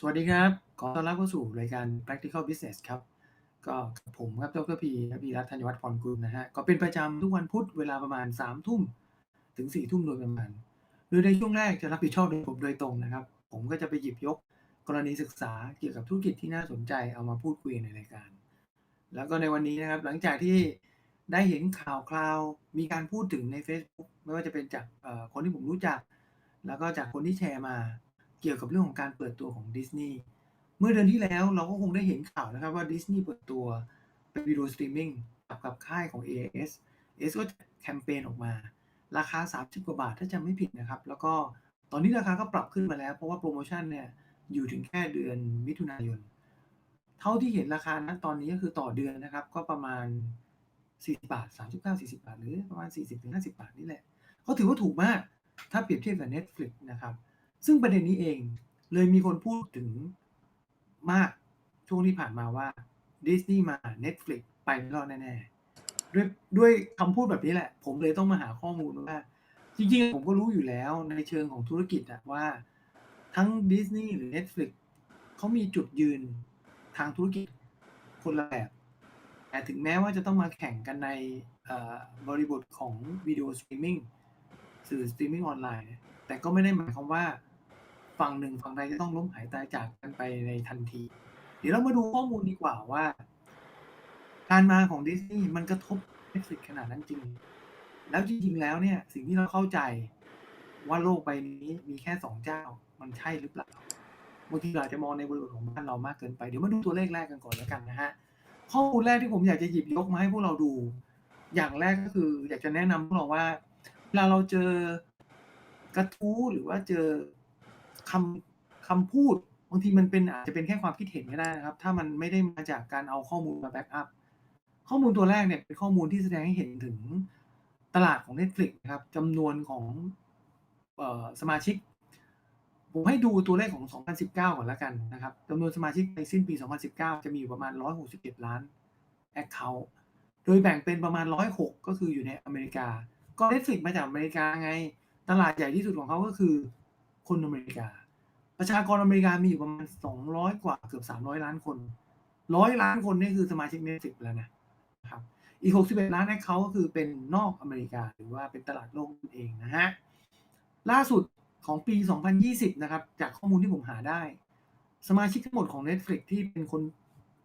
สวัสดีครับ ขอต้อนรับเข้าสู่รายการ Practical Business ครับ ก็ผมครับดรพีครับพีรัตน์ธัญวัฒน์พรกุลนะฮะ ก็เป็นประจำทุกวันพุธเวลาประมาณ3ทุ่มถึง4ทุ่มโดยประมาณ โดยในช่วงแรกจะรับผิดชอบโดยผมโดยตรงนะครับ ผมก็จะไปหยิบยกกรณีศึกษาเกี่ยวกับธุรกิจที่น่าสนใจเอามาพูดคุยในรายการ แล้วก็ในวันนี้นะครับหลังจากที่ได้เห็นข่าวคราว มีการพูดถึงใน Facebook ไม่ว่าจะเป็นจากคนที่ผมรู้จัก แล้วก็จากคนที่แชร์มา เกี่ยวกับเรื่องของการเปิดตัวของดิสนีย์เมื่อเดือนที่แล้วเราก็คงได้เห็นข่าวนะครับว่าดิสนีย์เปิดตัวเป็นวิดีโอสตรีมมิ่งกับกับค่ายของ AIS AIS ก็จัดแคมเปญออกมา ราคา 30 กว่าบาทถ้าจำไม่ผิดนะครับ แล้วก็ตอนนี้ราคาก็ปรับขึ้นมาแล้ว เพราะว่าโปรโมชั่นเนี่ยอยู่ถึงแค่เดือนมิถุนายน เท่าที่เห็นราคานะตอนนี้ก็คือต่อเดือนนะครับ ก็ประมาณ 40 บาท 39 40 บาท หรือประมาณ 40-50 บาทนี่แหละ ก็ถือว่าถูกมาก ถ้าเปรียบเทียบกับ Netflix นะครับ ซึ่งประเด็นนี้เอง เลยมีคนพูดถึงมากช่วงที่ผ่านมาว่า Disney มา Netflix ไปไม่รอดแน่ๆด้วยด้วยคำพูดแบบนี้แหละ ผมเลยต้องมาหาข้อมูลว่า จริงๆ ผมก็รู้อยู่แล้วในเชิงของธุรกิจอะว่า ทั้ง Disney หรือ Netflix เขามีจุดยืนทางธุรกิจคนละแบบแต่ถึงแม้ว่าจะต้องมาแข่งกันในบริบทของวิดีโอสตรีมมิ่งสื่อสตรีมมิ่งออนไลน์แต่ก็ไม่ได้หมายความว่า ฝั่งหนึ่งฝั่งใดจะต้องล้มหายตายจากกันไปในทันที เดี๋ยวเรามาดูข้อมูลดีกว่าว่า การมาของดิสนีย์มันกระทบ Netflix ขนาดนั้นจริง แล้วจริงๆแล้วเนี่ย สิ่งที่เราเข้าใจว่าโลกใบนี้มีแค่สองเจ้า มันใช่หรือเปล่าบางทีเราจจะมองในบริบทของบ้านเรามากเกินไป เดี๋ยวมาดูตัวเลขแรกกันก่อนแล้วกันนะฮะ ข้อมูลแรกที่ผมอยากจะหยิบยกมาให้พวกเราดู อย่างแรกก็คือ อยากจะแนะนำพวกเราว่าเวลาเราเจอกระทู้หรือว่าเจอ คำคำพูดบางทีมันเป็นอาจจะเป็นแค่ความคิดเห็นก็ได้นะครับ ถ้ามันไม่ได้มาจากการเอาข้อมูลมาแบ็กอัพข้อมูลตัวแรกเนี่ยเป็นข้อมูลที่แสดงให้เห็นถึงตลาดของ Netflix นะครับจำนวนของออสมาชิก ผมให้ดูตัวเลขของ 2019 ก่อนแล้วกันนะครับจำนวนสมาชิกในสิ้นปี 2019 จะมีอยู่ประมาณ 161 ล้าน Account โดยแบ่งเป็นประมาณ 106 ก็คืออยู่ในอเมริกา ก็ Netflix มาจากอเมริกาไง ตลาดใหญ่ที่สุดของเขาก็คือ คนอเมริกา ประชากรอเมริกามีอยู่ประมาณ200กว่าเกือบ300ล้านคน100ล้านคนนี่คือสมาชิก Netflix แล้วนะครับ อีก61ล้าน Account ก็คือเป็นนอกอเมริกา หรือว่าเป็นตลาดโลกนั่นเองนะฮะล่าสุดของปี 2020 นะครับ จากข้อมูลที่ผมหาได้ สมาชิกทั้งหมดของ Netflix ที่เป็นคน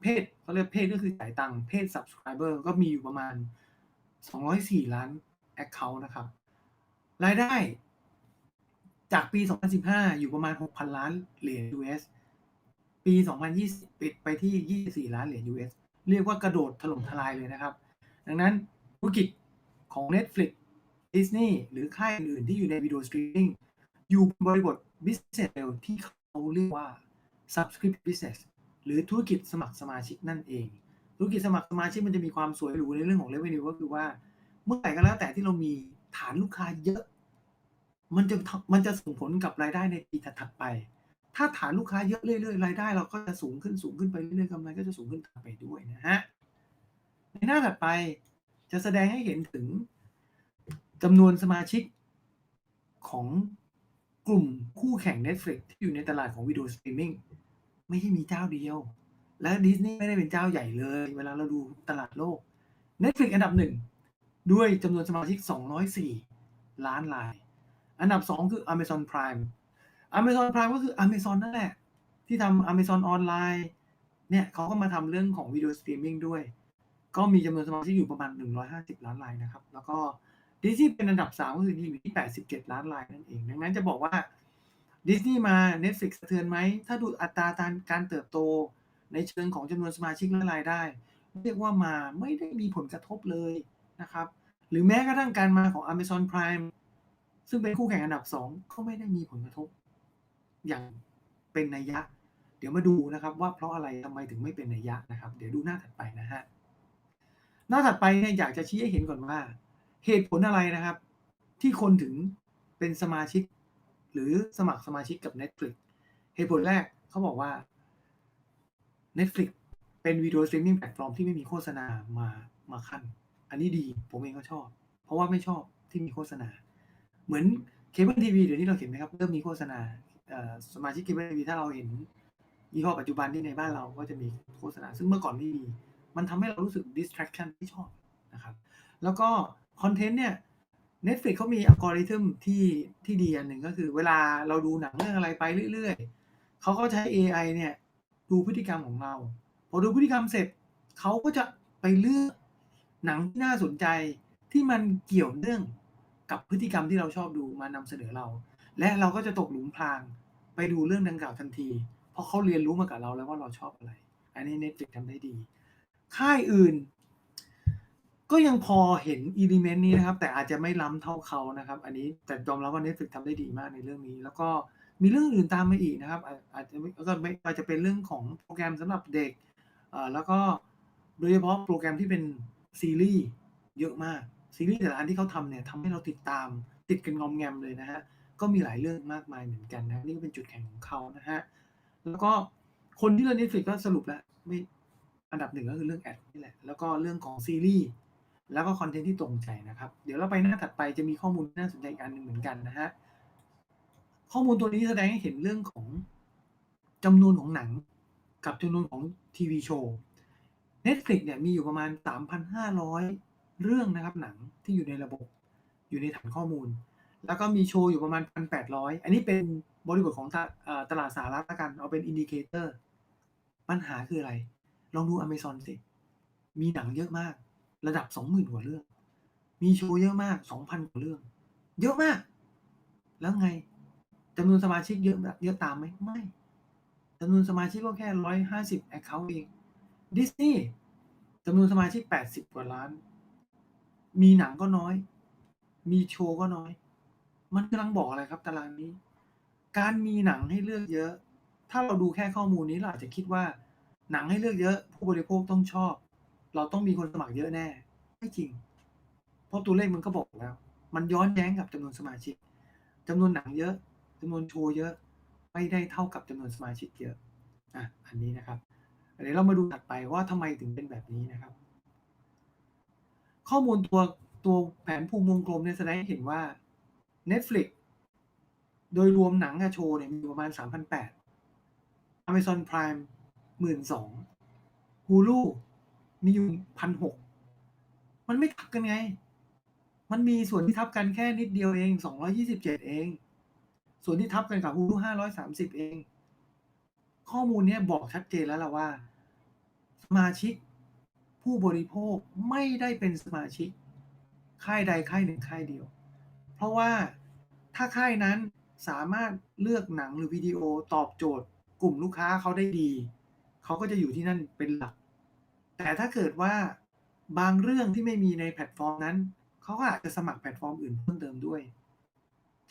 เพศเขาเรียกเพศก็คือจ่ายตังค์เพศ subscriber ก็มีอยู่ประมาณ 204 ล้าน Account นะครับ รายได้ จากปี 2015 อยู่ประมาณ 6,000 ล้านเหรียญ US ปี 2020 ปิดไปที่ 24 ล้านเหรียญ US เรียกว่ากระโดดถล่มทลายเลยนะครับ ดังนั้นธุรกิจของ Netflix Disney หรือค่ายอื่นที่อยู่ในวิดีโอสตรีมมิ่งอยู่บริบท business model ที่เขาเรียกว่า subscription business หรือธุรกิจสมัครสมาชิกนั่นเอง ธุรกิจสมัครสมาชิกมันจะมีความสวยหรูในเรื่องของ revenue ก็คือว่า เมื่อไหร่ก็แล้วแต่ที่เรามีฐานลูกค้าเยอะ มันจะมันจะส่งผลกับรายได้ในปีถัดๆไป ถ้าฐานลูกค้าเยอะเรื่อยๆรายได้ เราก็จะสูงขึ้นสูงขึ้นไปเรื่อยๆกำไรก็จะสูงขึ้นตามไปด้วยนะฮะในหน้าถัดไปจะแสดงให้เห็นถึงจำนวนสมาชิกของกลุ่มคู่แข่ง Netflix ที่อยู่ในตลาดของวิดีโอสตรีมมิ่งไม่ใช่มีเจ้าเดียว และดิสนีย์ไม่ได้เป็นเจ้าใหญ่เลย เวลาเราดูตลาดโลก Netflix อันดับหนึ่งด้วยจำนวนสมาชิก 204 ล้านราย อันดับ2คือ Amazon Prime Amazon Prime ก็คือ Amazon นั่นแหละ ที่ทำ Amazon ออนไลน์เนี่ยเขาก็มาทำเรื่องของวิดีโอสตรีมมิ่งด้วย ก็มีจำนวนสมาชิกอยู่ประมาณ 150 ล้านรายนะครับ แล้วก็ดิสนีย์เป็นอันดับ3ก็คืออยู่ที่ 87 ล้านรายนั่นเอง ดังนั้นจะบอกว่าดิสนีย์มา Netflix สะเทือนไหม ถ้าดูอัตราการเติบโตในเชิงของจำนวนสมาชิกและรายได้ เรียกว่ามาไม่ได้มีผลกระทบเลยนะครับ หรือแม้กระทั่งการมาของ Amazon Prime ซึ่งเป็นคู่แข่งอันดับ2ก็ไม่ได้มีผลกระทบ อย่างเป็นนัยยะ เดี๋ยวมาดูนะครับว่าเพราะอะไรทำไมถึงไม่เป็นนัยยะนะครับ เดี๋ยวดูหน้าถัดไปนะฮะหน้าถัดไปเนี่ยอยากจะชี้ให้เห็นก่อนว่า เหตุผลอะไรนะครับ ที่คนถึงเป็นสมาชิก หรือสมัครสมาชิกกับ Netflix เหตุผลแรกเขาบอกว่า Netflix เป็นวิดีโอสตรีมมิ่งแพลตฟอร์มที่ไม่มีโฆษณามามาขั้น อันนี้ดีผมเองก็ชอบ เพราะว่าไม่ชอบที่มีโฆษณา เหมือนเคเบิลทีวีเดี๋ยวนี้เราเห็นไหมครับเริ่มมีโฆษณาสมาชิกเคเบิลทีวีถ้าเราเห็นยี่ห้อปัจจุบันที่ในบ้านเราก็จะมีโฆษณา ซึ่งเมื่อก่อนไม่มีมันทำให้เรารู้สึก distraction ที่ชอบนะครับ แล้วก็คอนเทนต์เนี่ย Netflix เขามีอัลกอริทึมที่ที่ดีอันหนึ่งก็คือ เวลาเราดูหนังเรื่องอะไรไปเรื่อยๆ เขาก็ใช้ AI เนี่ยดูพฤติกรรมของเรา พอดูพฤติกรรมเสร็จเขาก็จะไปเลือกหนังที่น่าสนใจที่มันเกี่ยวเนื่อง กับพฤติกรรมที่เราชอบดูมานำเสนอเรา และเราก็จะตกหลุมพรางไปดูเรื่องดังกล่าวทันที เพราะเขาเรียนรู้มากับเราแล้วว่าเราชอบอะไร อันนี้ Netflix ทำได้ดี ค่ายอื่น ก็ยังพอเห็นอิเลเมนต์นี้นะครับ แต่อาจจะไม่ล้ำเท่าเขานะครับ อันนี้แต่ยอมรับว่า Netflix ทำได้ดีมากในเรื่องนี้ แล้วก็มีเรื่องอื่นตามมาอีกนะครับ อาจจะก็อาจจะเป็นเรื่องของโปรแกรมสำหรับเด็กแล้วก็โดยเฉพาะโปรแกรมที่เป็นซีรีส์เยอะมาก ซีรีส์แต่ละอันที่เขาทำเนี่ยทำให้เราติดตามติดกันงอมแงมเลยนะฮะ ก็มีหลายเรื่องมากมายเหมือนกันนะ นี่ก็เป็นจุดแข็งของเขานะฮะ แล้วก็คนที่เล่น Netflix ก็สรุปแล้วไม่อันดับหนึ่งก็คือเรื่องแอดนี่แหละ แล้วก็เรื่องของซีรีส์แล้วก็คอนเทนต์ที่ตรงใจนะครับ เดี๋ยวเราไปหน้าถัดไปจะมีข้อมูลที่น่าสนใจอีกอันหนึ่งเหมือนกันนะฮะ ข้อมูลตัวนี้แสดงให้เห็นเรื่องของจำนวนของหนังกับจำนวนของทีวีโชว์ Netflix เนี่ยมีอยู่ประมาณ 3,500 เรื่องนะครับหนังที่อยู่ในระบบ อยู่ในฐานข้อมูล แล้วก็มีโชว์อยู่ประมาณ 1,800 อันนี้เป็นบริบทของตอตลาดสหรัฐละกัน เอาเป็นอินดิเคเตอร์ ปัญหาคืออะไร ลองดู Amazon สิ มีหนังเยอะมาก ระดับ 20,000 กว่าเรื่อง มีโชว์เยอะมาก 2,000 กว่าเรื่อง เยอะมาก แล้วไงจำนวนสมาชิกเยอะแบบเยอะตามไหมไม่จำนวนสมาชิกก็แค่ 150แอคเคาท์เองดิสนีย์จำนวนสมาชิก 80 กว่าล้าน มีหนังก็น้อย มีโชว์ก็น้อย มันกำลังบอกอะไรครับ ตารางนี้ การมีหนังให้เลือกเยอะ ถ้าเราดูแค่ข้อมูลนี้เราอาจจะคิดว่า หนังให้เลือกเยอะ ผู้บริโภคต้องชอบ เราต้องมีคนสมัครเยอะแน่ ไม่จริง เพราะตัวเลขมันก็บอกแล้ว มันย้อนแย้งกับจำนวนสมาชิกจำนวนหนังเยอะจำนวนโชว์เยอะ ไม่ได้เท่ากับจำนวนสมาชิกเยอะอะอันนี้นะครับเดี๋ยวเรามาดูถัดไปว่าทำไมถึงเป็นแบบนี้นะครับ ข้อมูลตัวตัวแผนภูมิวงกลมเนี่ยแสดงให้เห็นว่า Netflix โดยรวมหนังกับโชว์เนี่ยมีประมาณ 3,800 Amazon Prime 12,000 Hulu มีอยู่ 1,600 มันไม่ทับกันไง มันมีส่วนที่ทับกันแค่นิดเดียวเอง 227 เอง ส่วนที่ทับกันกับ Hulu 530 เอง ข้อมูลเนี้ยบอกชัดเจนแล้วล่ะว่า สมาชิก ผู้บริโภคไม่ได้เป็นสมาชิก ค่ายใดค่ายหนึ่งค่ายเดียว เพราะว่าถ้าค่ายนั้นสามารถเลือกหนังหรือวิดีโอตอบโจทย์ กลุ่มลูกค้าเขาได้ดี เขาก็จะอยู่ที่นั่นเป็นหลัก แต่ถ้าเกิดว่าบางเรื่องที่ไม่มีในแพลตฟอร์มนั้น เขาก็อาจจะสมัครแพลตฟอร์มอื่นเพิ่มเติมด้วย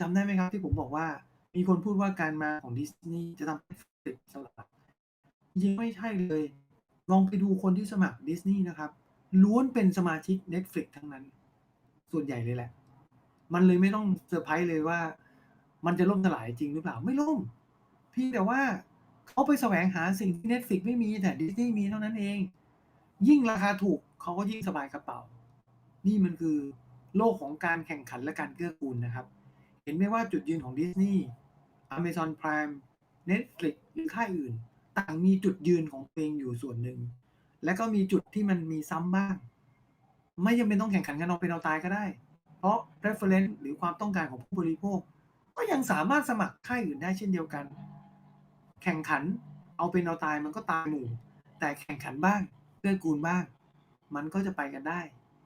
จำได้ไหมครับที่ผมบอกว่า มีคนพูดว่าการมาของดิสนีย์จะทำให้ติดสลับจริงไม่ใช่เลย ลองไปดูคนที่สมัครดิสนีย์นะครับ ล้วนเป็นสมาชิก Netflix ทั้งนั้น ส่วนใหญ่เลยแหละ มันเลยไม่ต้องเซอร์ไพรส์เลยว่า มันจะล่มสลายจริงหรือเปล่าไม่ล่มเพียงแต่ว่าเขาไปแสวงหาสิ่งที่ Netflix ไม่มีแต่ดิสนีย์มีเท่านั้นเอง ยิ่งราคาถูกเขาก็ยิ่งสบายกระเป๋า นี่มันคือโลกของการแข่งขันและการเกื้อกูลนะครับ เห็นไหมว่าจุดยืนของดิสนีย์ Amazon Prime Netflix หรือค่ายอื่น ต่างมีจุดยืนของตัวเองอยู่ส่วนหนึ่ง และก็มีจุดที่มันมีซ้ำบ้าง ไม่จำเป็นต้องแข่งขันกันเอาเป็นเอาตายก็ได้ เพราะ preference หรือความต้องการของผู้บริโภค ก็ยังสามารถสมัครค่ายอื่นได้เช่นเดียวกัน แข่งขันเอาเป็นเอาตายมันก็ตายหมู่ แต่แข่งขันบ้างเกื้อกูลบ้าง มันก็จะไปกันได้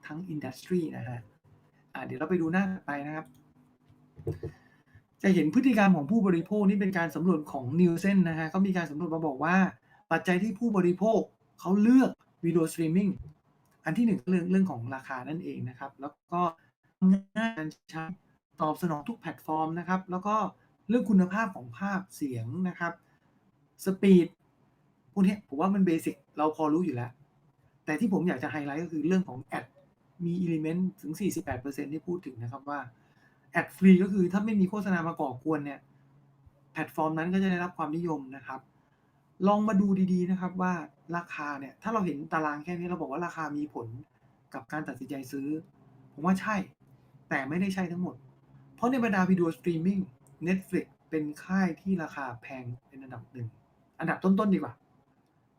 ทั้งอินดัสทรีนะฮะเดี๋ยวเราไปดูหน้าไปนะครับ จะเห็นพฤติกรรมของผู้บริโภคนี่เป็นการสำรวจของนิวเซนนะฮะเขามีการสำรวจมาบอกว่า ปัจจัยที่ผู้บริโภคเขาเลือกวิดีโอสตรีมมิ่งอันที่หนึ่งเรื่องเรื่องของราคานั่นเองนะครับ แล้วก็ง่ายการใช้ตอบสนองทุกแพลตฟอร์มนะครับ แล้วก็เรื่องคุณภาพของภาพเสียงนะครับสปีดพวกนี้ผมว่ามันเบสิกเราพอรู้อยู่แล้ว แต่ที่ผมอยากจะไฮไลท์ก็คือเรื่องของแอดมีอิเลเมนต์ถึง 48%ที่พูดถึงนะครับว่า แอดฟรีก็คือถ้าไม่มีโฆษณามาก่อกวนเนี่ยแพลตฟอร์มนั้นก็จะได้รับความนิยมนะครับ ลองมาดูดีๆนะครับว่าราคาเนี่ยถ้าเราเห็นตารางแค่นี้เราบอกว่าราคามีผลกับการตัดสินใจซื้อ ผมว่าใช่ แต่ไม่ได้ใช่ทั้งหมด เพราะในบรรดาวิดีโอสตรีมมิ่ง Netflix เป็นค่ายที่ราคาแพงเป็นอันดับหนึ่ง อันดับต้นๆดีกว่า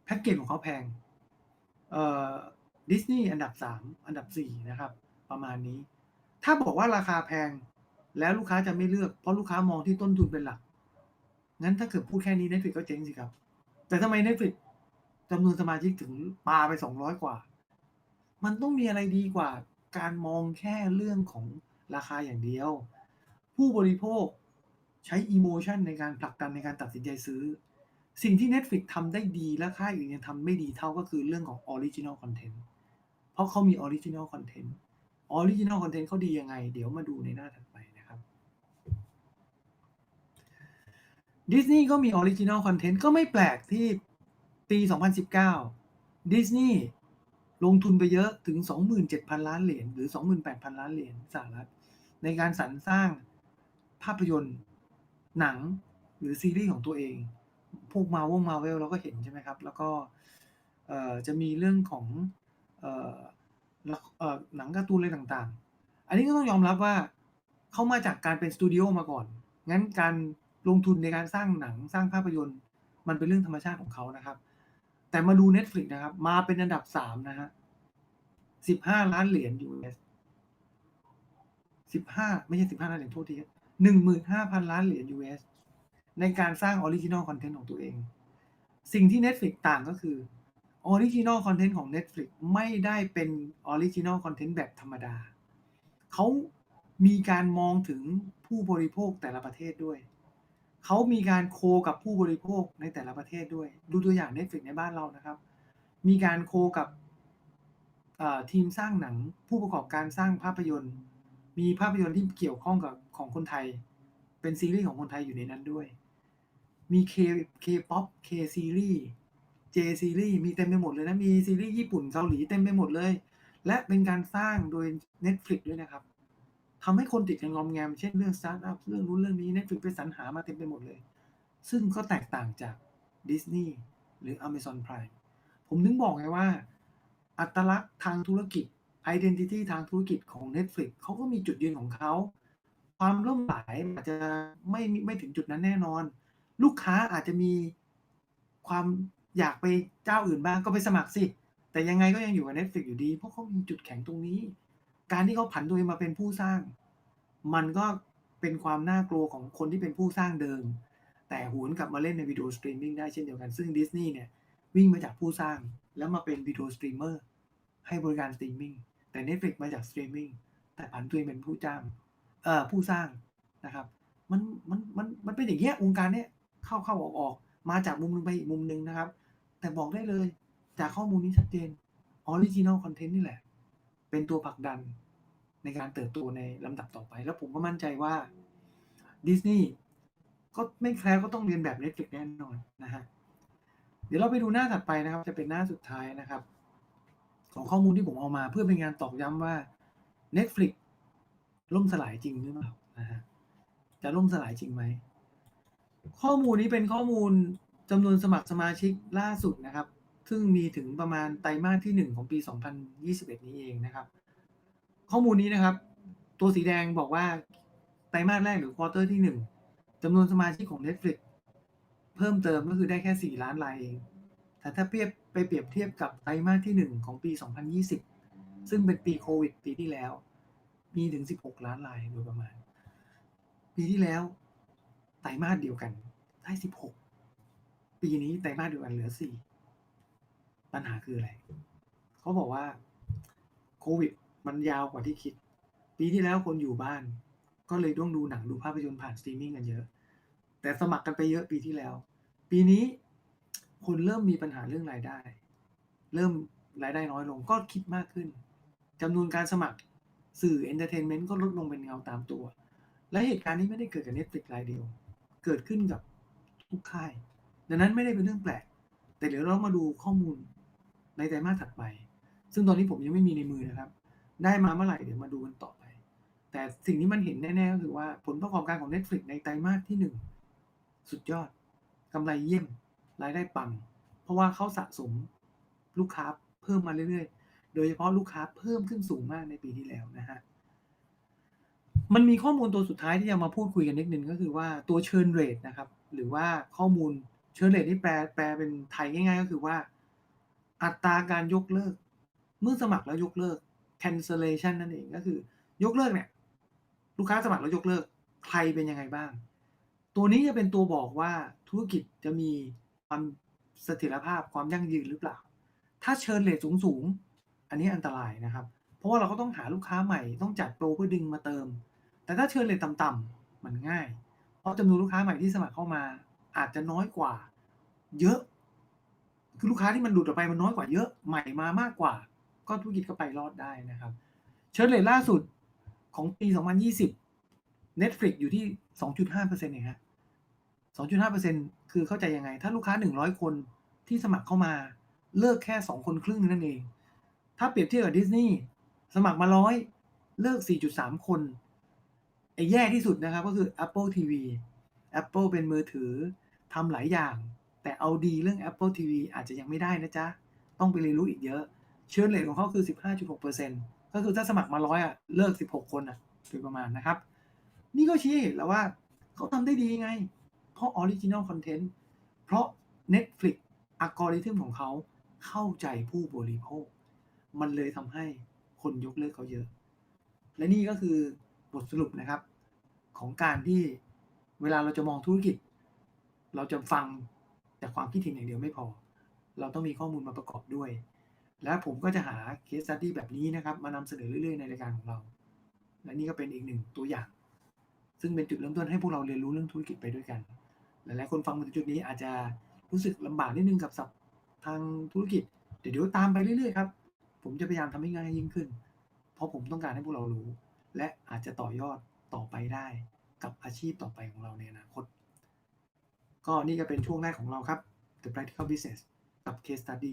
แพ็กเกจของเขาแพงเอ่อดิสนีย์อันดับสามอันดับสี่นะครับ ประมาณนี้ ถ้าบอกว่าราคาแพง แล้วลูกค้าจะไม่เลือกเพราะลูกค้ามองที่ต้นทุนเป็นหลัก งั้นถ้าเกิดพูดแค่นี้ Netflix ก็เจ๊งสิครับ แต่ทำไม Netflix จำนวนสมาชิกถึงปาไป200กว่า มันต้องมีอะไรดีกว่า การมองแค่เรื่องของราคาอย่างเดียว ผู้บริโภคใช้ emotion ในการผลักดันในการตัดสินใจซื้อ สิ่งที่ Netflix ทำได้ดีและค่ายอื่นยังทำไม่ดีเท่าก็คือเรื่องของ original content เพราะเขามี original content original content เขาดียังไง เดี๋ยวมาดูในหน้าถัด ดิสนีย์ก็มี original content ก็ไม่แปลกที่ปี 2019 ดิสนีย์ลงทุนไปเยอะถึง 27,000 ล้านเหรียญหรือ 28,000 ล้านเหรียญสหรัฐ ในการสรรสร้างภาพยนตร์หนังหรือซีรีส์ของตัวเอง พวกมาวงมาเวลเราก็เห็นใช่ไหมครับ แล้วก็จะมีเรื่องของออหนังการ์ตูนอะไรต่างๆ อันนี้ก็ต้องยอมรับว่าเขามาจากการเป็นสตูดิโอมาก่อน งั้นการ ลงทุนในการสร้างหนังสร้างภาพยนตร์ มันเป็นเรื่องธรรมชาติของเขานะครับ แต่มาดู Netflix นะครับ มาเป็นอันดับสามนะฮะสิบห้าล้านเหรียญ US สิบห้าไม่ใช่สิบห้าล้านเหรียญโทษทีหนึ่งหมื่นห้าพันล้านเหรียญ US ในการสร้างออริจินอลคอนเทนต์ของตัวเอง สิ่งที่ Netflix ต่างก็คือออริจินอลคอนเทนต์ของ Netflix ไม่ได้เป็นออริจินอลคอนเทนต์แบบธรรมดา เขามีการมองถึงผู้บริโภคแต่ละประเทศด้วย เขามีการโคกับผู้บริโภคในแต่ละประเทศด้วย ดูตัวอย่าง Netflix ในบ้านเรานะครับ มีการโคกับทีมสร้างหนังผู้ประกอบการสร้างภาพยนตร์ มีภาพยนตร์ที่เกี่ยวข้องกับของคนไทย เป็นซีรีส์ของคนไทยอยู่ในนั้นด้วย มี K K-POP K ซีรีส์ J ซีรีส์มีเต็มไปหมดเลยนะ มีซีรีส์ญี่ปุ่นเกาหลีเต็มไปหมดเลย และเป็นการสร้างโดย Netflix ด้วยนะครับ ทำให้คนติดกันงอมแงม เช่นเรื่องสตาร์ทอัพเรื่องนู้นเรื่องนี้ Netflix ไปสรรหามาเต็มไปหมดเลย ซึ่งก็แตกต่างจาก Disney หรือ Amazon Prime ผมถึงบอกไงว่า อัตลักษณ์ทางธุรกิจ Identity ทางธุรกิจของ Netflix เขาก็มีจุดยืนของเขา ความล่มหลายอาจจะไม่ไม่ถึงจุดนั้นแน่นอน ลูกค้าอาจจะมีความอยากไปเจ้าอื่นบ้างก็ไปสมัครสิ แต่ยังไงก็ยังอยู่กับ Netflix อยู่ดี เพราะเขามีจุดแข็งตรงนี้ การที่เขาผันตัวเองมาเป็นผู้สร้าง มันก็เป็นความน่ากลัวของคนที่เป็นผู้สร้างเดิม แต่หวนกลับมาเล่นในวิดีโอสตรีมมิ่งได้เช่นเดียวกันซึ่งดิสนีย์เนี่ยวิ่งมาจากผู้สร้างแล้วมาเป็นวิดีโอสตรีมเมอร์ให้บริการสตรีมมิ่งแต่ Netflix มาจากสตรีมมิ่งแต่ผันตัวเองเป็นผู้จ้างเอ่อผู้สร้างนะครับมันมันมันมันเป็นอย่างเงี้ยวงการเนี้ยเข้าเข้าออกออกมาจากมุมนึงไปอีกมุมนึงนะครับ แต่บอกได้เลยจากข้อมูลนี้ชัดเจนออริจินอลคอนเทนต์นี่แหละ เป็นตัวผลักดันในการเติบโตในลำดับต่อไป แล้วผมก็มั่นใจว่าดิสนีย์ก็ไม่แคล้วก็ต้องเรียนแบบ Netflix แน่นอนนะฮะเดี๋ยวเราไปดูหน้าถัดไปนะครับ จะเป็นหน้าสุดท้ายนะครับ ของข้อมูลที่ผมเอามาเพื่อเป็นการตอกย้ำว่า Netflix ล่มสลายจริงหรือเปล่านะฮะจะล่มสลายจริงไหม ข้อมูลนี้เป็นข้อมูลจำนวนสมัครสมาชิกล่าสุดนะครับ ซึ่งมีถึงประมาณไตรมาสที่ 1 ของปี 2021 นี้เองนะครับ ข้อมูลนี้นะครับ ตัวสีแดงบอกว่าไตรมาสแรกหรือควอเตอร์ที่ 1จำนวนสมาชิกของ Netflix เพิ่มเติมก็คือได้แค่ 4 ล้านรายเอง แต่ถ้าเปรียบไปเปรียบเทียบกับไตรมาสที่ 1 ของปี 2020 ซึ่งเป็นปีโควิดปีที่แล้ว มีถึง 16 ล้านรายโดยประมาณ ปีที่แล้ว ไตรมาสเดียวกันได้ 16 ปีนี้ไตรมาสเดียวกันเหลือ 4 ปัญหาคืออะไร เขาบอกว่าโควิดมันยาวกว่าที่คิด ปีที่แล้วคนอยู่บ้าน ก็เลยต้องดูหนังดูภาพยนตร์ผ่านสตรีมมิ่งกันเยอะ แต่สมัครกันไปเยอะปีที่แล้ว ปีนี้คนเริ่มมีปัญหาเรื่องรายได้ เริ่มรายได้น้อยลงก็คิดมากขึ้นจำนวนการสมัครสื่อเอนเตอร์เทนเมนต์ก็ลดลงเป็นเงาตามตัว และเหตุการณ์นี้ไม่ได้เกิดกับ Netflix รายเดียว เกิดขึ้นกับทุกค่าย ดังนั้นไม่ได้เป็นเรื่องแปลก แต่เดี๋ยวเรามาดูข้อมูล ในไตรมาสถัดไป ซึ่งตอนนี้ผมยังไม่มีในมือนะครับ ได้มาเมื่อไหร่เดี๋ยวมาดูกันต่อไป แต่สิ่งที่มันเห็นแน่ๆก็คือว่าผลประกอบการของ Netflix ในไตรมาสที่หนึ่งสุดยอดกำไรเยี่ยมรายได้ปัง เพราะว่าเขาสะสมลูกค้าเพิ่มมาเรื่อยๆ โดยเฉพาะลูกค้าเพิ่มขึ้นสูงมากในปีที่แล้วนะฮะมันมีข้อมูลตัวสุดท้ายที่จะมาพูดคุยกันนิดนึงก็คือว่าตัวเชิญเรทนะครับ หรือว่าข้อมูล churn rate นี่แปลแปลเป็นไทยง่าย ๆ ก็คือว่า อัตราการยกเลิก เมื่อสมัครแล้วยกเลิก cancellation นั่นเองก็คือ ยกเลิกเนี่ย ลูกค้าสมัครแล้วยกเลิก ใครเป็นยังไงบ้าง ตัวนี้จะเป็นตัวบอกว่าธุรกิจจะมีความเสถียรภาพความยั่งยืนหรือเปล่า ถ้า churn rate สูงๆ อันนี้อันตรายนะครับ เพราะว่าเราก็ต้องหาลูกค้าใหม่ต้องจัดโปรเพื่อดึงมาเติม แต่ถ้า churn rate ต่ำๆมันง่าย เพราะจำนวนลูกค้าใหม่ที่สมัครเข้ามา อาจจะน้อยกว่า เยอะ คือลูกค้าที่มันหลุดออกไปมันน้อยกว่าเยอะใหม่มามากกว่า ก็ธุรกิจก็ไปรอดได้นะครับ churn rate ล่าสุดของปี 2020 Netflix อยู่ที่ 2.5%เองครับ2.5%คือเข้าใจยังไง ถ้าลูกค้า 100 คนที่สมัครเข้ามาเลิกแค่ 2 คนครึ่งนั่นเอง ถ้าเปรียบเทียบกับดิสนีย์สมัครมา100เลิก 4.3 คนไอ้แย่ที่สุดนะครับก็คือ Apple TV Apple เป็นมือถือทำหลายอย่าง แต่เอาดีเรื่อง Apple TV อาจจะยังไม่ได้นะจ๊ะ ต้องไปเรียนรู้อีกเยอะ churn rate ของเขาคือ 15.6%ก็คือถ้าสมัครมา100อะเลิก 16 คนอะโดยประมาณนะครับ นี่ก็ชี้เห็นแล้วว่าเขาทำได้ดีไง เพราะ Original Content เพราะ Netflix อัลกอริทึมของเขาเข้าใจผู้บริโภค มันเลยทำให้คนยกเลิกเขาเยอะ และนี่ก็คือบทสรุปนะครับ ของการที่เวลาเราจะมองธุรกิจ เราจะฟัง แต่ความคิดเห็นอย่างเดียวไม่พอ เราต้องมีข้อมูลมาประกอบด้วย และผมก็จะหา case study แบบนี้นะครับ มานำเสนอเรื่อยๆในรายการของเรา และนี่ก็เป็นอีกหนึ่งตัวอย่าง ซึ่งเป็นจุดเริ่มต้นให้พวกเราเรียนรู้เรื่องธุรกิจไปด้วยกัน หลายๆคนฟังมาถึงจุดนี้อาจจะรู้สึกลำบากนิดนึงกับศัพท์ทางธุรกิจเดี๋ยวเดี๋ยวตามไปเรื่อยๆครับผมจะพยายามทำให้ง่ายยิ่งขึ้น เพราะผมต้องการให้พวกเรารู้ และอาจจะต่อยอดต่อไปได้กับอาชีพต่อไปของเราในอนาคต ก็นี่ก็เป็นช่วงแรกของเราครับ The Practical Business กับ Case Study